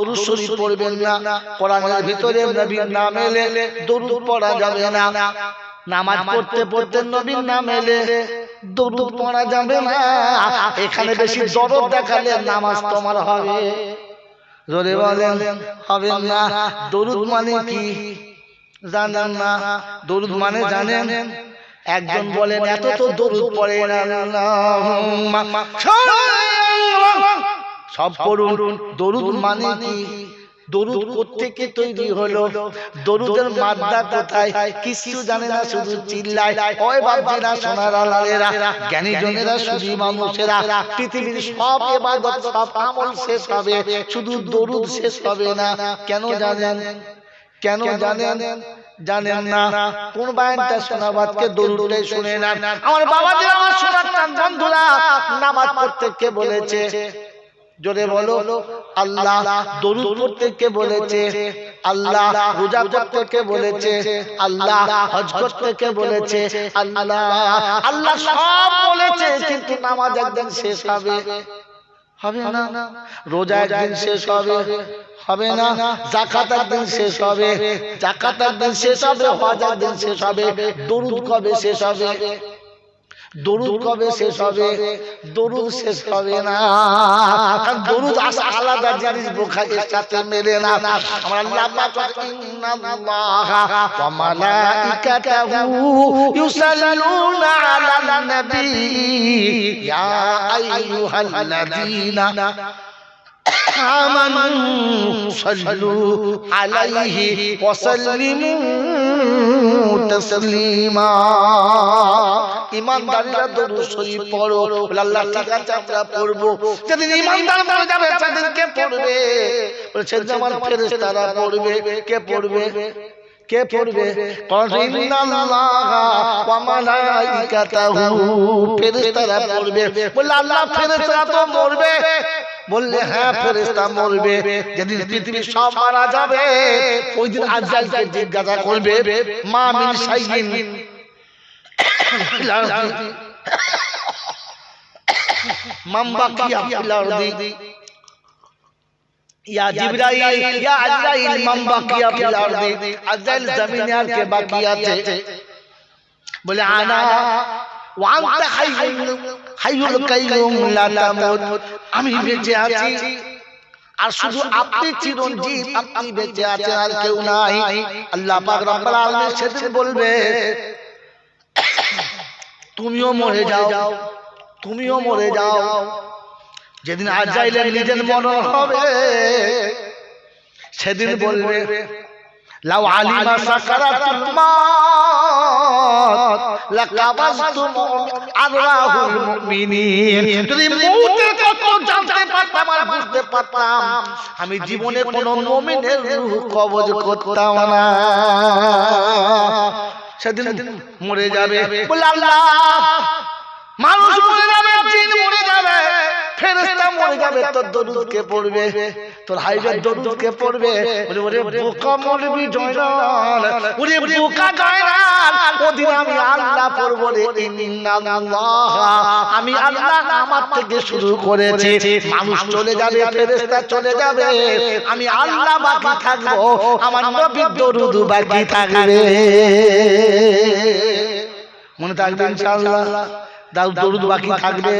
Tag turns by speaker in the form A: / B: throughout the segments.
A: দরুদ শরীফ পড়বেন না কোরআনের ভিতরে নবীর নাম এলে দরুদ পড়া যাবে না। নামাজ পড়তে পড়তে নবীর নাম এলে দরুদ পড়া যাবে না। এখানে বেশি দরদ দেখালে নামাজ তোমার হবে। জোরে বলেন হবে না। দরুদ মানে কি? জানেন না। দরুদ মানে জানেন? একজন বলেন এত তো দরুদ পড়ে না। সব পড়ুন। দরুদ মানে কি? দরুদ কোত্থেকে তৈরি হলো? দরুদের মাদ্দা কোথায়? কিছু জানে না শুধু চিল্লায়। ওই বাপজিরা সোনার আলালেরা জ্ঞানী জনেরা শুধু মানুষেরা পৃথিবীর সব এবাদত সব আমল শেষ হবে। শুধু দরুদ শেষ হবে না। কেন জানেন? কেন জানেন? জানেন? না। কোন বায়ানটা শোনাবাদকে দরুদে শুনে না আমার বাবাদের আমার সোনার বন্ধুরা নামাজ পড়তে কে বলেছে? জোরে বলো আল্লাহ দরুদ পড়তে কে বলেছে? আল্লাহ রোজা করতে কে বলেছে? আল্লাহ হজ করতে কে বলেছে? আল্লাহ আল্লাহ সব বলেছে কিন্তু নামাজ একদিন শেষ হবে। হবে। না? রোজা একদিন শেষ হবে। হবে। না? জাকাত একদিন শেষ হবে। জাকাত একদিন শেষ হবে হজ একদিন শেষ হবে। দরুদ কবে শেষ হবে? দরুদ কবে শেষ হবে? দরুদ শেষ হবে না। কারণ দরুদ আলাদা জিনিস বোখারের সাথে মেলে না। আমার আল্লাহ পাক ইন্নাল্লাহা। মালাইকাতাহু ইউসাল্লুনা আলান নবী ইয়া আইয়ুহাল্লাযীনা আমানু সাল্লু আলাইহি ওয়া তসলিমা ইমানদারিরা দরুদ শরীফ পড়ো আল্লাহ ঠিক আছে, আমরা পড়ব। যেদিন ইমানদার মরে যাবে, সেদিন কে পড়বে? বলে সেদিন আমার ফেরেশতারা পড়বে, কে পড়বে? কে পড়বে? ফেরেশতারা পড়বে। বলে, আল্লাহ ফেরেশতারা তো মরবে। বললে হ্যাঁ ফেরেশতা মরবে। যেদিন পৃথিবীর সব মারা যাবে ওই দিন আজরাইলকে জিজ্ঞাসা করবে মা মিন শাইইন। মাম বাকিয়া ফিল আরদি। ইয়া জিবরাইল ইয়া আজরাইল মাম বাকিয়া ফিল আরদি। আজরাইল জমিনে আর কে বাকি আছে বলে আনা ওয়ান্তা হাইয়ুল হাইয়ুল কাইয়ুম লা তামুত। আমি বেঁচে আছি। আর শুধু আপনি চিরঞ্জীব আপনি বেঁচে আছেন আর কেউ নাই। আল্লাহ পাক রব্বুল আলামিন সেদিন বলবে তুমিও মরে যাও। তুমিও মরে যাও। যেদিন আজাইলের নিজের মরণ হবে সেদিন বলবে লাউ আলিমা সাকারাতুল মাউত লাকাবাসতুম আরওয়াহুল মুমিনিন। যদি মউতের কত জানতে পারতাম আর বুঝতে পারতাম। আমি জীবনে কোন মুমিনের রূহ কবজ করতাম না। সেদিন মরে যাবে। বলে আল্লাহ মানুষ মরে যাবে জিন মরে যাবে। ফেরেশতা মরে যাবে তোর দরুদ কে পড়বে? তোর হাইবের দরুদ কে পড়বে? বলে ওরে বোকা মরবি জয়নাল ওরে বোকা জয়নাল ওদিন আমি আল্লাহ পড়ব রে ইন্নাল্লাহ। আমি আল্লাহ আমার থেকে শুরু করেছি। মানুষ চলে যাবে ফেরেশতা চলে যাবে। আমি আল্লাহ বাকি থাকব আমার নবীর দরুদ বাকি থাকবে। মনে থাকবে ইনশাআল্লাহ দাও দরুদ বাকি থাকবে।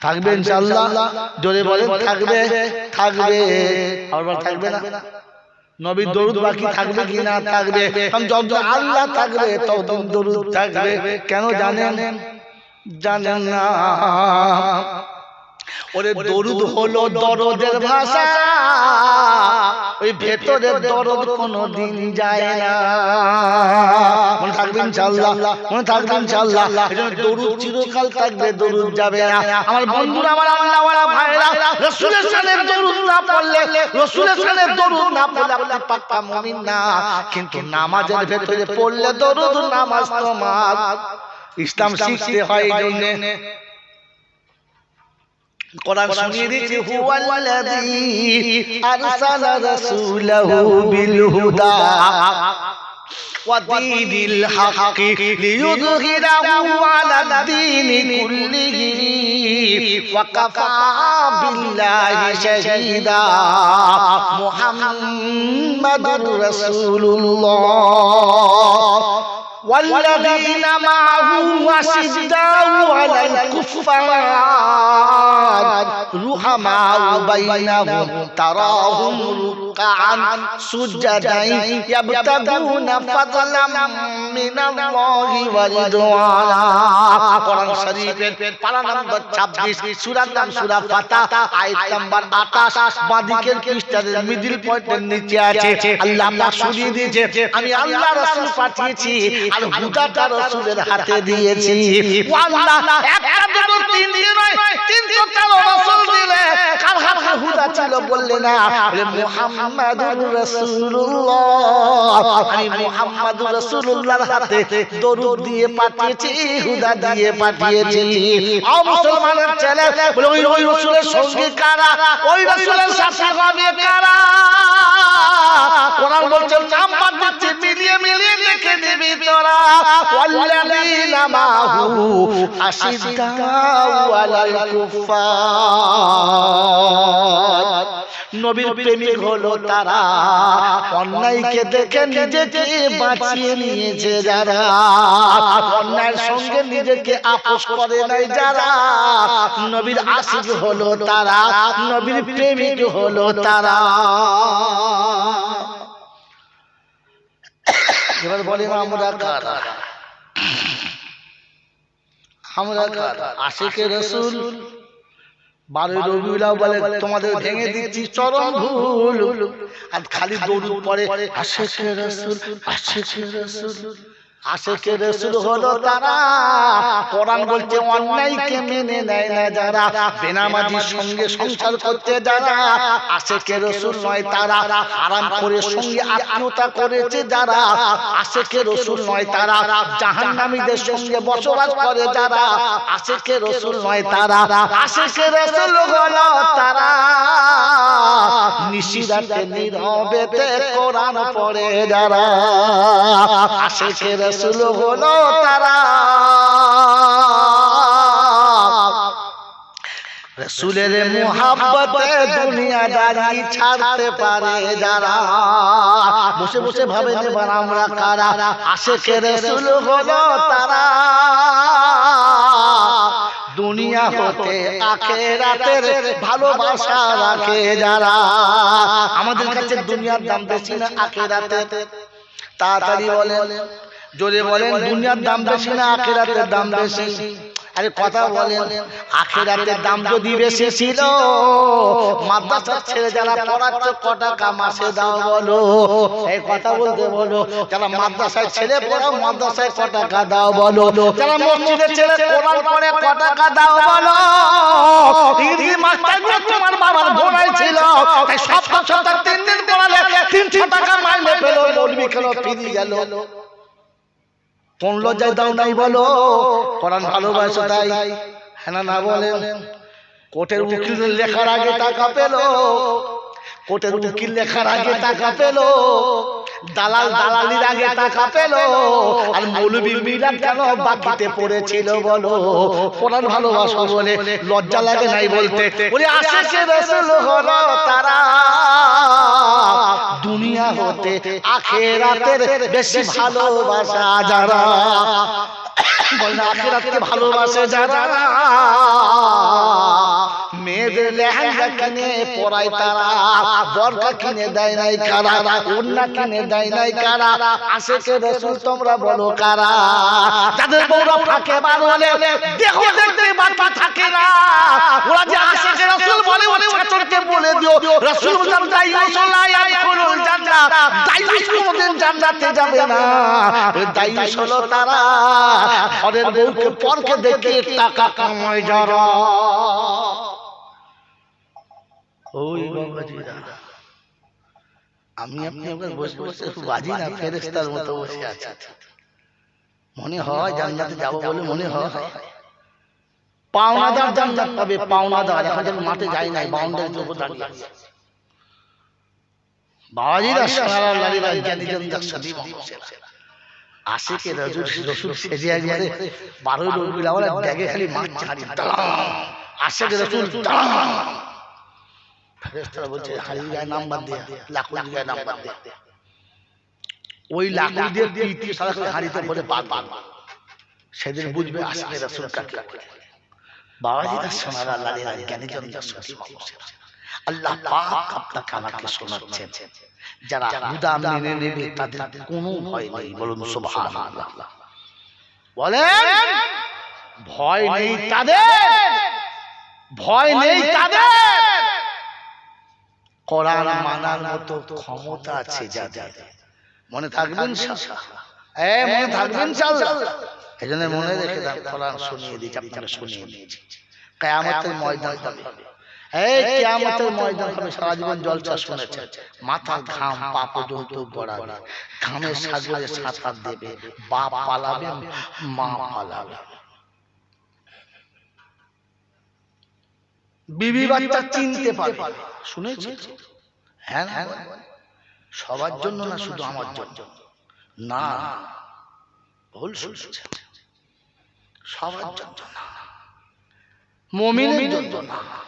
A: থাকবে ইনশাল্লাহ জোরে বলেন থাকবে থাকবে আবার থাকবে না। নবীর দরুদ বাকি থাকবে কি না থাকবে। যত আল্লাহ থাকবে তত দরুদ থাকবে। কেন জানেন? জানেন? না। ওরে দরুদ হলো দরদের ভাষা। ওই ভেতরের দরদ কোনো দিন যায় না। মনে থাকবেন ইনশাআল্লাহ, মনে থাকবেন ইনশাআল্লাহ। এজন্য দরুদ চিরকাল থাকবে, দরুদ যাবে না। আমার বন্ধুরা, আমার আল্লাহ ওয়ালা ভাইরা রাসূলের সানের দরুদ না পড়লে, রাসূলের সানের দরুদ না পড়লে আপনি পাক্কা মুমিন না। কিন্তু নামাজের ভেতরে পড়লে দরুদ, নামাজ তোমার। ইসলাম শিখতে হয় এই জন্য। কোরআন শুনিয়ে দিয়েছে হুয়াল্লাযী আরসালা রাসূলাহু বিল হুদা ودين الحق ليظهره على الدين كله وكفى بالله شهيدا محمد رسول الله والذين معه أشداء على الكفار رحماء بينهم تراهم ركعا سجدا يبتغون فضلا من الله ورضوانا কোরআন শরীফের পারা নম্বর 26 সূরার নাম সূরা ফাতা আয়াত নাম্বার 28 বাদিকের পৃষ্ঠার মিডল পয়েন্টের নিচে আছে আল্লাহ পাক শুনিয়ে দিয়েছে আমি আল্লাহ রাসূল পাঠিয়েছি আর হুদাটা রাসূলের হাতে দিয়েছি ও আল্লাহ একটা দুটো তিনটে নয় 313 রাসূল দিলে কার হাতে হুদা ছিল বললে না বলে মুহাম্মাদুর রাসূলুল্লাহ। আমি মুহাম্মাদুর রাসূলুল্লাহর হাতে দরুদ দিয়ে পাঠিয়েছি হুদা দিয়ে পাঠিয়েছি। ও মুসলমানের ছেলে বলে ওই ওই রাসূলের সঙ্গে কারা? ওই রাসূলের সাথে হবে কারা? কোরআন বলছে নাম্বার দিচ্ছে মিলিয়ে মিলিয়ে দেখে নিবি তোরা। ওয়াল্লাযীনা মাহু আশিদ্দাউ আলাল কুফার নবীর প্রেমিক হলো তারা। অন্যায়কে দেখে নিজেকে বাঁচিয়ে নিয়েছে যারা। অন্যায়ের সঙ্গে নিজেকে আপোষ করে নাই যারা। নবীর আশিক হলো তারা। নবীর প্রেমিক হলো তারা। এবার বলি আমরা কারা? আমরা কারা? আশিকে রসুল বারোই রবিউলাও বলে তোমাদের ভেঙে দিচ্ছি চরম ভুল আর খালি দৌড় পরে আশেকে রসুল আশেকে রসুল। আশেকে রসুল হলো তারা। কোরআন বলছে অন্যায়কে মেনে নেয় না যারা। বেনামাজির সঙ্গে সংসার করতে যারা। আশেকে রসুল নয় তারা। আরাম করে সঙ্গে আত্মীয়তা করেছে যারা। আশেকে রসুল নয় তারা। জাহান্নামীদের সঙ্গে বসবাস করে যারা। আশেকে রসুল নয় তারা। আশেকে রসুল হলো তারা। নিশিরাতে নীরবেতে কোরআন পড়ে যারা। আশেকে রসুল হলো তারা। রসুলের মোহাব্বতে দুনিয়াদারি ছাড়তে পারে যারা। বসে বসে ভাবে নেবার আমরা কারা? আশেকে রসুল হলো তারা। দুনিয়া হতে আখেরাতের ভালোবাসা রাখে যারা। আমাদের কাছে দুনিয়ার দাম বেশি না আখেরাতের। তাড়াতাড়ি বলেন। জোরে বলেন দুনিয়ার দাম বেশি না আখেরাতের দাম বেশি আরে কথা বলেন আখেরাতের দাম যদি বেশি ছিল মাদ্রাসার ছেলে যারা পড়াচ্ছে ক টাকা মাসে দাও বলো এই কথা বলতে বলো যারা মাদ্রাসায় ছেলে পড়াও মাদ্রাসায় ক টাকা দাও বলো যারা মসজিদের ছেলে কোরআন পড়ে ক টাকা দাও বলো ইংরেজি মাস্টারগুলো তোমার বাবার বোনাই ছিল তাই সপ্তাহ সপ্তাহ তিন দিন পড়ালে তিনশো টাকা মাইনে পেল বলবি কেন ফিরে গেল কোন লজ্জায় দাও নাই বলো? কোরআন ভালোবাসো তাই। হ্যাঁ না বলেন কোর্টের উকিল লেখার আগে টাকা পেল। কোর্টের উকিল লেখার আগে টাকা পেল। দালাল দালালির আগে টাকা পেল। আর মৌলবী মিলাদ কেন বাকিতে পড়েছিল বলো? কোরআন ভালোবাসো বলে লজ্জা লাগে নাই বলতে। বলে আশেকে রসুল হলো তারা। দুনিয়া হতে আখেরাতের বেশি ভালোবাসা যারা বলেন আখেরাতকে ভালোবাসে যারা। মেয়েদের লেহেঙ্গা কিনে পরায় তারা বরকা কিনে দেয় নাই কারা কিনে দেয় নাই কারা আশেকে রসুল তোমরা বলো কারা। যাদের বউরা ফাঁকে বার হলে দেহ দেখতে বাতা থাকে না। ওরা যে আশেকে রসুল বলে বলে ছাত্রকে বলে দিও রসুল বলেন তাই মুসল্লাই আইকুল জান্নাত তাই কোনদিন জান্নাতে যাবে না। তাই হলো তারা। বউকে পরকে দেখে টাকা কামায় যারা ওই আমি আপনি ওখানে বসে বসে বাজি না ফেরেস্তার মতো বসে আছে মনে হয় জান্নাতে যাব বলে মনে হয় পাওনাদার জান্নাত পাবে পাওনাদার এখন যেন মাঠে যাই নাই বাউন্ডারির উপর দাঁড়িয়ে আছে বাবাজিরা সোনারা লালিরা জ্ঞানী জন দাসী আশিকে রসুল রসুল সেজে একবারে বারোই রবিউল আউয়াল ব্যাগে খালি মাছ ছাড়ি। আশিকে রসুল বলছে গায়ে নাম্বার দিয়ে গায়ে নাম্বার দিয়ে ওই লাখুল দিয়ে পিটি সারা করে হাড়িতে ভরে পাক পাক সেদিন বুঝবে আশিকে রসুল কাকে বাবাজি তার সোনার আল্লাহ জ্ঞানী জন আল্লাহ পাক আপনাকে আমাকে শোনাচ্ছেন। যারা হুদা মেনে নেবে তাদের কোনো ভয় নেই। বলুন সুবহানাল্লাহ। বলেন ভয় নেই তাদের। ভয় নেই তাদের। কোরআন মানার মতো ক্ষমতা আছে যাদের। মনে থাকবেন এ মনে থাকবেন এই জন্য মনে রেখে দাও কোরআন শুনিয়ে দিচ্ছি আপনারা শুনিয়ে দিয়েছি কেয়ামতের ময়দান হবে। এই কেয়ামতের ময়দান হবে সারা জীবন জলসা শুনেছে মাথার ঘাম পা পর্যন্ত গড়াবে। ঘামের সাগরে সাঁতার দেবে বাপ পালাবে মা পালাবে। বিবি বাচ্চা চিনতে পারবে শুনেছি? হ্যাঁ না সবার জন্য না শুধু আমার জন্য। না। ভুল শুনছে? সবার জন্য না। মুমিনের জন্য না।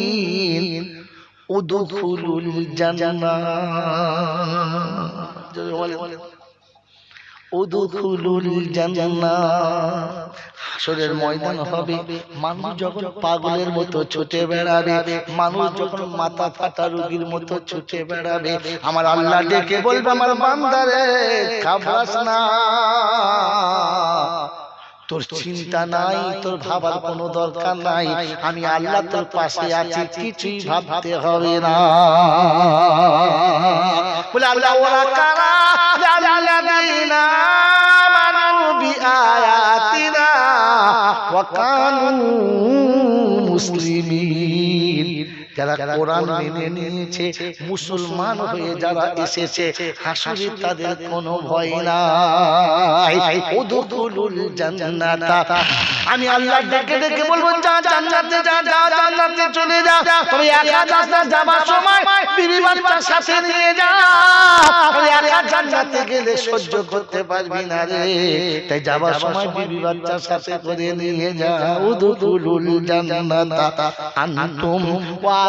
A: উদুখুলুল জান্নাত উদুখুলুল জান্নাত হাসরের ময়দান হবে, মানুষ যখন পাগলের মতো ছুটে বেড়াবে, মানুষ যখন মাথা ফাটা রুগীর মতো ছুটে বেড়াবে, আমার আল্লাহ ডেকে বলবে, আমার বান্দারে খাবরাস না। তোর চিন্তা নাই তোর ভাবার কোনো দরকার নাই। আমি আল্লাহ তোর পাশে আছি কিছুই ভাবতে হবে না। বলে আল্লাহ ওরা কারা? বিআয়াতিনা ওয়া কানু মুসলিমিন। যারা কোরআন মেনে নিয়েছে মুসলমান হয়ে যারা এসেছে হাসুরে তাদের কোনো ভয় নাই। উদখুলুল জান্নাতা। আমি আল্লাহ ডেকে ডেকে বলব যা জান্নাতে যা যা জান্নাতে চলে যা। তবে একা না যাবার সময় বিবি বাচ্চার সাথে নিয়ে যা। তবে একা জান্নাতে গেলে সহ্য করতে পারবি না রে। তাই যাবার সময় বিবি বাচ্চার সাথে করে নিয়ে যা। উদখুলুল জান্নাতা। আনতুম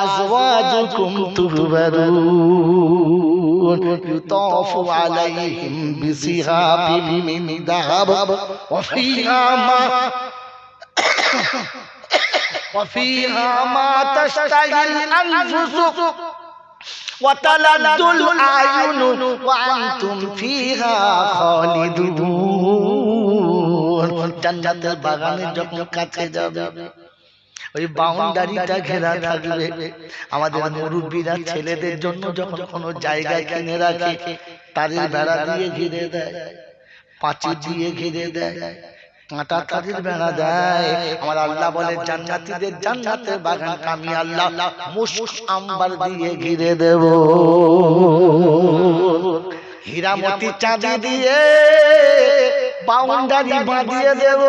A: وأزواجكم تهبلون يطاف عليهم بصهاب من ذهب وفيها ما وفيها ما تشتهي الأنفس وتلد الأعين وأنتم فيها خالدون. جنة البغل جبن كتجب ওই বাউন্ডারিটা ঘেরা থাকবে। আমাদের মুরব্বীরা ছেলেদের জন্য যখন কোনো জায়গায় কিনে রাখে তাদের বেড়া দিয়ে ঘিরে দেয়। পাঁচি দিয়ে ঘিরে দেয়। কাঁটা তাদের বেড়া দেয়। আমার আল্লাহ বলে জান্নাতীদের জান্নাতের বাগান আমি আল্লাহ। মুসুস আম্বার দিয়ে ঘিরে দেব। হীরামতি চাঁদি দিয়ে বাউন্ডারি বাঁধিয়ে দেব।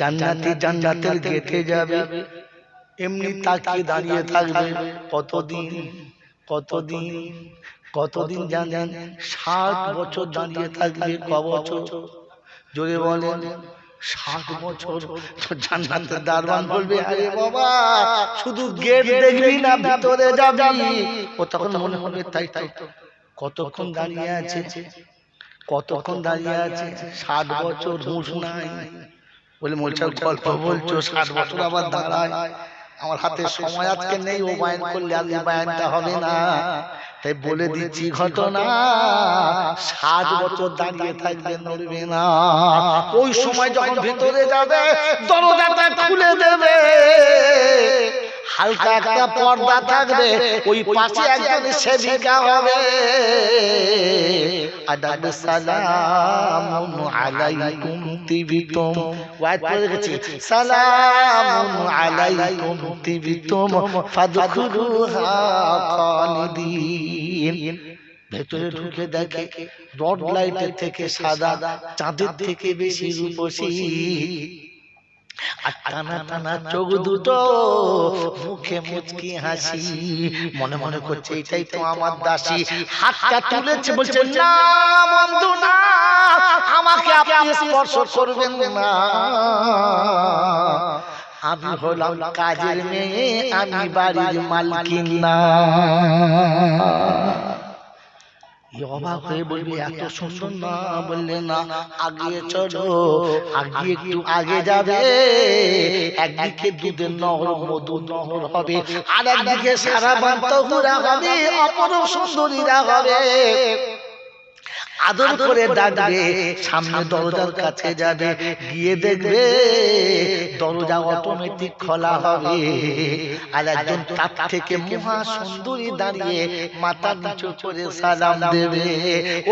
A: জান্নাতি জান্নাতের গেটে যাবে। এমনি তাকিয়ে দাঁড়িয়ে থাকবে। কতদিন? কতদিন? কতদিন? জানেন? ষাট বছর দাঁড়িয়ে থাকবে ক বছর? জোরে বলেন। ষাট বছর। জান্নাতের দারবান বলবে আরে বাবা শুধু গেট দেখবি না ভিতরে যাবি। ও তখন মনে হবে তাই তাই তো কতক্ষণ দাঁড়িয়ে আছে? কতক্ষণ দাঁড়িয়ে আছে? ষাট বছর হুঁশ নাই। বলে মোলচা গল্প বলছো ষাট বছর আবার দাঁড়ায়। আমার হাতে সময় আজকে নেই ও বায়ন করলে আজকে বায়নটা হবে না। তাই বলে দিচ্ছি ঘটনা। ষাট বছর দাঁড়িয়ে থাকবে নড়বে না। ওই সময় যখন ভিতরে যাবে দরজাটা খুলে দেবে। হালকা একটা পর্দা থাকবে ওই পাশে একজন সেবিকা হবে। ডাকবে সালাম আলাইকুম। তিবিতুম ওয়াইট পড়ে গেছে সালাম আলাইকুম তিবিতুম ফাদখুলুহা খালিদিন। ভেতরে ঢুকে দেখে রড লাইটের থেকে সাদা চাঁদের থেকে বেশি রূপসী। আর টানা টানা চোখ দুটো মুখে মুচকি হাসি। মনে মনে করছে এটাই তো আমার দাসী। হাতটা তুলেছে বলছে না বন্ধু না আমাকে আপনি স্পর্শ করবেন না। আমি হলাম কাজের মেয়ে আমি বাড়ির মালকিন না। অবাক হয়ে বলবি এত সুন্দর না বললে না। আগে চলো আগে একটু আগে যাবে। একদিকে দুধের নহর মধু নহর হবে। আর একদিকে সারা বান্তরা হবে। অপর সুন্দরীরা হবে। আদর করে ডাকবে সামনে দরজার কাছে যাবে গিয়ে দেখবে দরজা অটোমেটিক খোলা হবে। আর একজন তার থেকে মহা সুন্দরী দাঁড়িয়ে মাথা নিচু করে সালাম দেবে।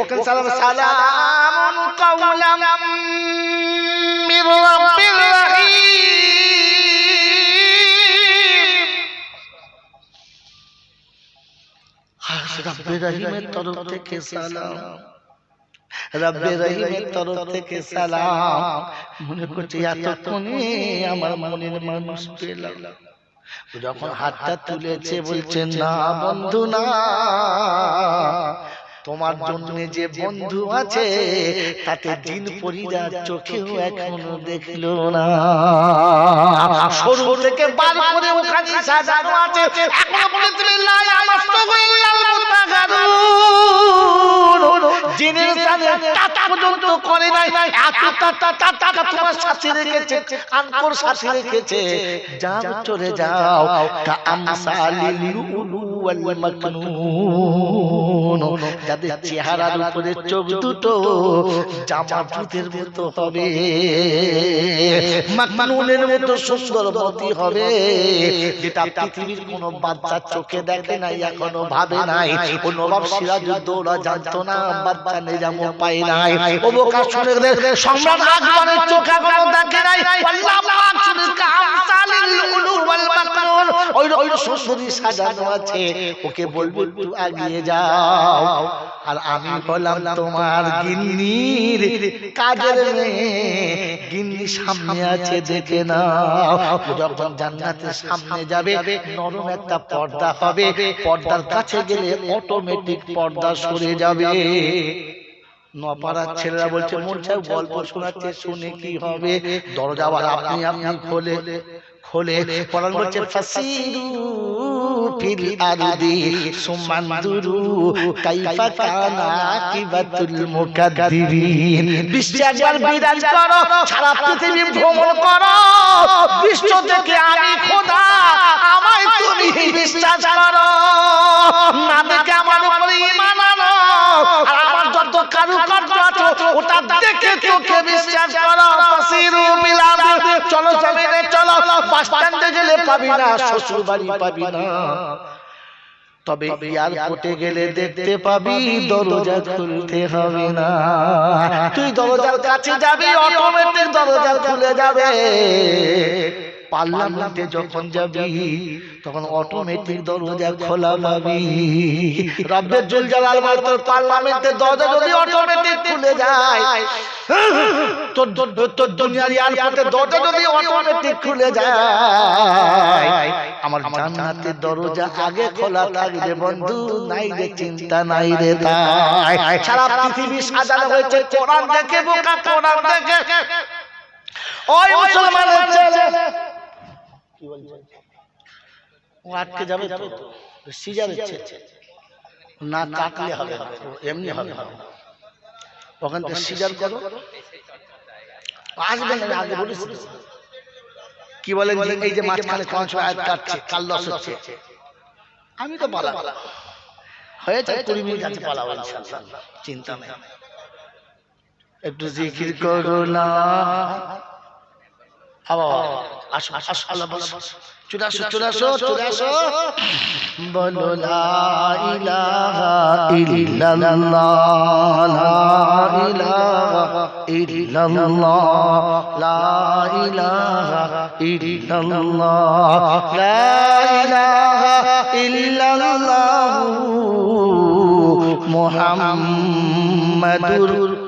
A: ওকে সালাম সালাম কাউলাম মির রাব্বির রহিম আজ তরফ থেকে সালাম। রব্বে রহিমের তরফ থেকে সালাম। মনে করছি এতক্ষণে আমার মনের মানুষ পেলাম। যখন হাতটা তুলেছে বলছে না বন্ধু না। তোমার জন্য যে বন্ধু আছে তাতে দিন পরিরা চোখেও এখনও দেখল না। সরু থেকে বার করে ওখানে সাজানো আছে। এখনও বলে তুমি লাই সাথে টাটা পর্যন্ত করে নাই। এত তোমার সাথে রেখেছে আনকর সাথে রেখেছে। যাও চলে যাও। কা আমসালিল লুলু ওয়াল মাকনুন। যাদের চেহারার উপরে চোখ দুটো জামা মতো হবে। মতো সুন্দর মতি হবে। যেটা পৃথিবীর কোন বাচ্চা চোখে দেখে নাই এখনও ভাবে নাই। ও নবাব সিরাজউদ্দৌলা জানতো না বাচ্চা পায় নাই। ও বোকা শুনে রে সম্রাট আকবরের চোখ এখনও দেখে নাই। আল্লাহ পাক শুনে কামসালিল লুলু ওয়াল মাকনুন। ওই সুন্দরী সাজানো আছে। ওকে বলব একটু আগিয়ে। আর আমি হলাম তোমার গিন্নির কাজের মেয়ে। গিন্নি সামনে আছে, দেখে যখন জান্নাতের সামনে যাবে, নরম একটা পর্দা হবে। পর্দার কাছে গেলে অটোমেটিক পর্দা সরে যাবে। নপাড়ার ছেলেরা বলছে, মন সাহেব গল্প শোনাচ্ছে শুনে কি হবে? দরজা আপনি আপনি খোলে খোলে। পরাণ বলছে, ফাসিরু ফিল আরদি সুমানদুরু কাইফা কানা কিবাতুল মুকাদ্দিবিন। বিশ্বে একবার বিরাজ করো, সারা পৃথিবী ভ্রমণ করো। বিশ্ব থেকে আমি খোদা, আমায় তুমি বিশ্বাস করো। না দেখে আমার উপরে ঈমান আনো, আর আমার যত কারুকার্য আছে, ওটা দেখে তোকে বিশ্বাস চলো বাস স্ট্যান্ডে গেলে পাবি না শ্বশুর বাড়ি পাবি না। তবে এয়ারপোর্টে গেলে দেখতে পাবি দরজা খুলতে হবে না। তুই দরজার কাছে যাবি অটোমেটিক দরজা খুলে যাবে। পার্লামেন্টে যখন যাবি তখন অটোমেটিক দরজা খোলা পাবি। রব্বের জুল জালাল বলে তোর পার্লামেন্টের দরজা যদি অটোমেটিক খুলে যায় তোর তোর তোর দুনিয়ার এয়ারপোর্টের দরজা যদি অটোমেটিক খুলে যায় আমার জান্নাতের দরজা আগে খোলা থাকবে বন্ধু নাই রে চিন্তা নাই রে তাই। সারা পৃথিবী সাজানো হয়েছে কোরআন দেখে বোকা কোরআন দেখে। ওই মুসলমানের ছেলে। কি বলছে? ও আটকে যাবে সিজারের ছেলে না কাটলে হবে এমনি হবে ওখান থেকে সিজার করো। না আগে বলিস কি বলেন যে এই যে মাঝখানে সময় আয়াত কাটছে কাল লস হচ্ছে। আমি তো পালা হয়েছে কুড়ি মিনিট আছে। পালাবো চিন্তা নেই। একটু জিকির করো না। আবার আসো আসো আল্লাহ বলো চলে আসো চলে আসো চলে আসো বলো লা ইলাহা ইল্লাল্লাহ লা ইলাহা ইল্লাল্লাহ লা ইলাহা ইল্লাল্লাহ লা ইলাহা ইল্লাল্লাহ মুহাম্মাদুর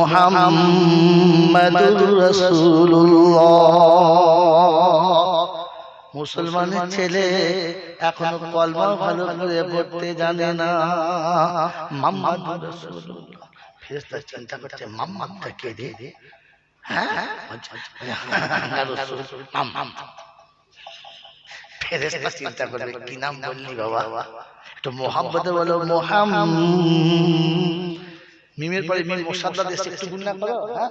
A: মুহাম্মাদুর মুসলমানের ছেলে এখনও কলমা ভালো করে পড়তে জানে না। ফেরেশতা চিন্তা করছে মাম্মাদটা কে রে? হ্যাঁ? আচ্ছা, আচ্ছা। চিন্তা করবে কি নাম বললি বাবা? একটু মোহাম্মদে বলো মোহাম মিমের পরে মিম মোসাদ্দা দেশে একটু গুন্না করো হ্যাঁ?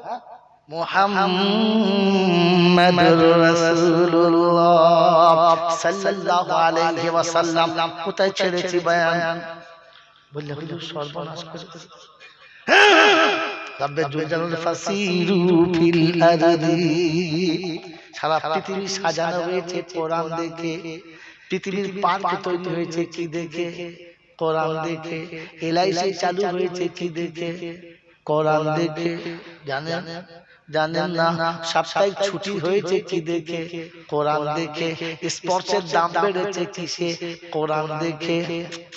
A: মুহাম্মাদুর রাসূলুল্লাহ সাল্লাল্লাহু আলাইহি ওয়াসাল্লাম। কোথায় ছেড়েছি বয়ান? বললে হুজুর সর্বনাশ করেছি। রব্বে জুলজালাল ফাসিরু ফিল আরদি। সারা পৃথিবী সাজানো হয়েছে কোরআন দেখে। পৃথিবীর পার্ক তৈরি হয়েছে কি দেখে? কোরআন দেখে এলআইসি চালু হয়েছে কি দেখে? কোরআন দেখে জানেন? জানেন? না সাপ্তাহিক ছুটি হয়েছে কি দেখে? কোরআন দেখে স্পর্শের দাম বেড়েছে কিসে? কোরআন দেখে।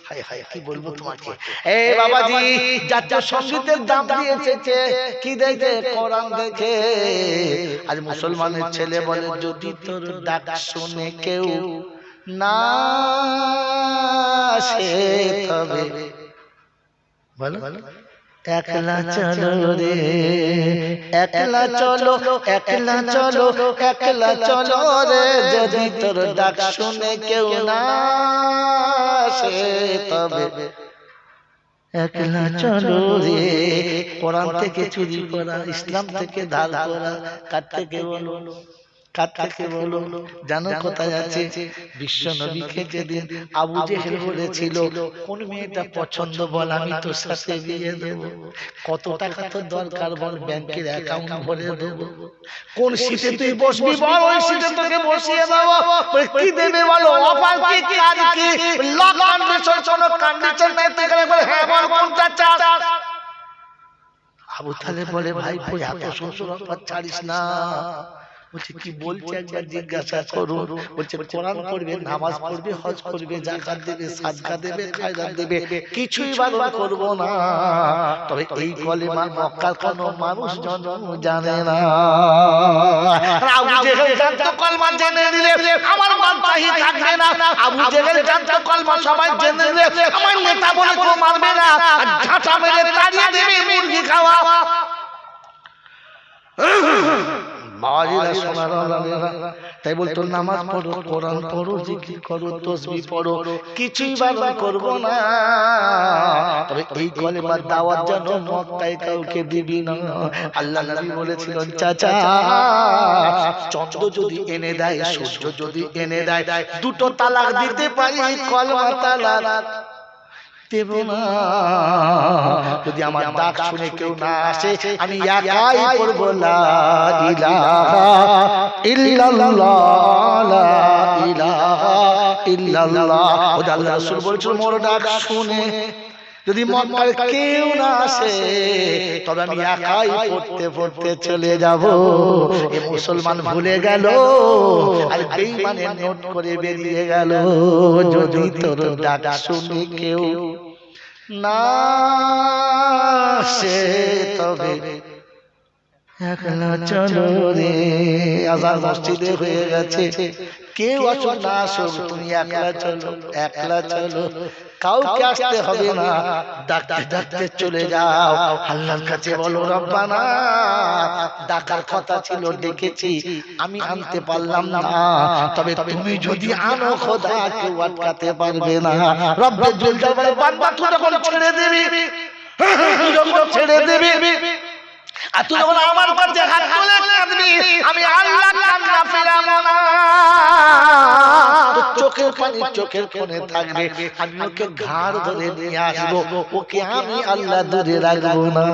A: হায় হায় কি বলব তোমাকে? এ বাবাজি জাতীয় সঙ্গীতের দাম দিয়েছে কে? কি দেখে? কোরআন দেখে। আজ মুসলমানের ছেলে বলে যদি তোর ডাক শুনে কেউ না সে তবে বলো। একলা চলো রে। একলা চলো একলা চলো একলা চলো রে। যদি তোর ডাক শুনে কেউ না সে তবে। একলা চলো রে। কোরআন থেকে চুরি করা ইসলাম থেকে ধার করা কার থেকে বলো? কার থেকে বলো জানো কোথায় আছে? বিশ্ব নবীকে যেদিন আবু জেহেল বলেছিল কোন মেয়েটা পছন্দ বল আমি তোর সাথে বিয়ে দেব। কত টাকা তোর দরকার বল ব্যাংকের অ্যাকাউন্ট ভরে দেব। কোন সিটে তুই বসবি বল ওই সিটে তোকে বসিয়ে দেব। কি দেবে বলো অফার কি কাজ কি লক কন্ডিশন কোনো কন্ডিশন নাই তুই করে বলে হ্যাঁ বল কোনটা চাস? আবু তাহলে বলে ভাই তুই এত শ্বশুর অফার ছাড়িস না বলছে কি বলছে একবার জিজ্ঞাসা করুন? বলছে কোরআন পড়বে নামাজ পড়বে হজ করবে জাকাত দেবে সাদকা দেবে খায়রাত দেবে কিছুই বারণ করব না। তবে এই কলেমা মক্কার কোন মানুষ জন জানে না। আবু জেহেল জানতো কলমা জেনে নিলে আমার মানতাহি থাকবে না। আবু জেহেল জানতো কলমা সবাই জেনে নিলে আমার নেতা বলে কেউ মারবে না। ঝাঁটা মেরে তাড়িয়ে দেবে মুরগি খাওয়া। বাবাজিরা সোনার আলালেরা তাই বলতো নামাজ পড়ো কোরআন পড়ো জিকির করো তসবি পড়ো কিছুই বারণ করব না। তবে এই কলেমার দাওয়াত যেন মক্কায় কাউকে দিবি না। আল্লাহ নবী বলেছিলেন চাচা চন্দ্র যদি এনে দেয় সূর্য যদি এনে দেয় দুটো তালাক দিতে পারি কলমা তালাক। দেব না। যদি আমার ডাক শুনে কেউ না আসে আমি একাই করব লা ইলাহা ইল্লাল্লাহ লা ইলাহা ইল্লাল্লাহ আল্লাহ রাসূল বলেছিল মোর ডাক শুনে। যদি মক্কার কেউ না আসে তবে আমি একাই পড়তে পড়তে চলে যাব। এ মুসলমান ভুলে গেল। আর বেঈমানে নোট করে বেরিয়ে গেল। যদি তোর ডাক শুনে কেউ না সে তবে একলা চলো রে। আজান মসজিদে হয়ে গেছে। কেউ আসো না আসো তুমি একলা চলো একলা চলো। কাউকে আসতে হবে না। ডাকতে ডাকতে চলে যাও। আল্লাহর কাছে বলো রব্বানা ডাকার কথা ছিল ডেকেছি। আমি আনতে পারলাম না। তবে তুমি যদি আনো খোদা কেউ আটকাতে পারবে না। রব্বের জল বলে বান্দা তুই যখন ছেড়ে দিবি ছেড়ে দিবি আর তুই যখন আমার কাছে হাত তুলে কাঁদবি আমি আল্লাহ কান্না ফেরাবো না। চোখের পানি চোখের কোণে থাকবে আমি ওকে ঘাড় ধরে নিয়ে আসব ওকে আমি আল্লাহ ধরে রাখব না।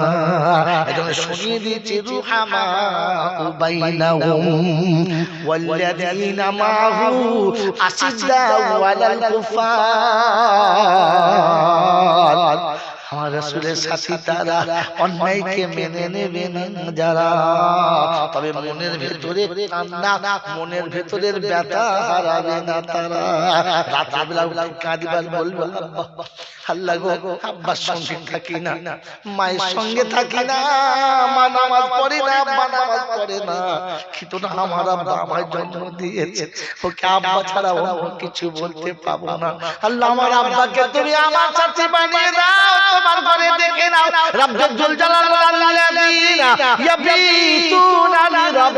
A: এজন্য শুনিয়ে দিয়েছি রুহামা বাইনাহুম ওয়াল্লাযীনা মাহু আশিদ্দাউ আলাল কুফার আমার রাসূলের সাথী তারা অন্যায়কে মেনে নেবে না যারা। তবে মনের ভেতরে কান্না মনের ভেতরের ব্যথা হারাবে না তারা। উঠে কাঁদবার বলব আল্লাহ গো আব্বার সঙ্গে থাকি না। মায়ের সঙ্গে থাকি না। মা নামাজ পড়ে না আব্বা নামাজ পড়ে না। কিন্তু না আমার আব্বা আমার জন্ম দিয়েছে। ওকে আব্বা ছাড়া অন্য কিছু বলতে পাবো না। আল্লাহ আমার আব্বাকে তুমি আমার সাথে বানিয়ে দাও। ঘরে দেখে নাও রব্বুল জুল জালাল আলামিনা ইয়াবিতুনা লিরাব্বিহিম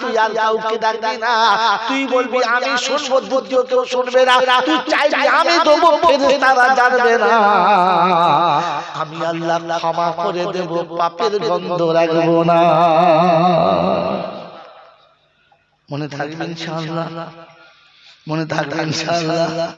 A: তুই আর কাউকে ডাকবি না তুই বলবি আমি শুনব দ্বিতীয় কেউ শুনবে না তুই চাইবি আমি দেবো ফেরেশতারা জানবে না আমি আল্লাহ ক্ষমা করে দেব পাপের গন্ধ রাখব না মনে থাকবে ইনশাআল্লাহ মনে থাকবে ইনশাআল্লাহ